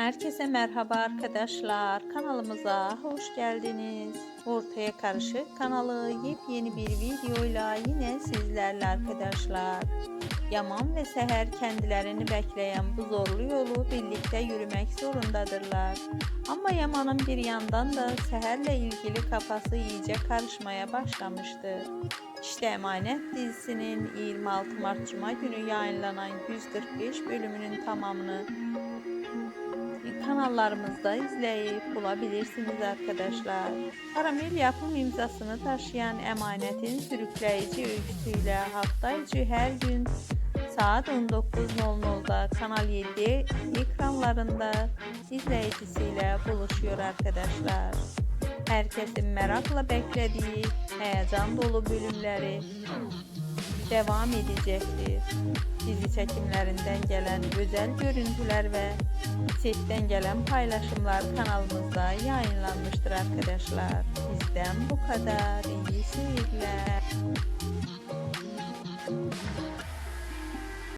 Herkese merhaba arkadaşlar. Kanalımıza hoş geldiniz. Ortaya Karışık kanalı yepyeni bir videoyla yine sizlerle arkadaşlar. Yaman ve Seher kendilerini bekleyen bu zorlu yolu birlikte yürümek zorundadırlar. Ama Yaman'ın bir yandan da Seher'le ilgili kafası iyice karışmaya başlamıştır. İşte Emanet dizisinin 26 Mart Cuma günü yayınlanan 145 bölümünün tamamını kanallarımızda izleyip bulabilirsiniz arkadaşlar. Karamel yapım imzasını taşıyan Emanet'in sürükleyici öyküsüyle hafta içi her gün saat 19.00'da Kanal 7 ekranlarında izleyicisiyle buluşuyor arkadaşlar. Herkesin merakla beklediği heyecan dolu bölümleri devam edecektir. Çekimlerinden gelen özel görüntüler ve setten gelen paylaşımlar kanalımızda yayınlanmıştır arkadaşlar. Bizden bu kadar. İyi seyirler.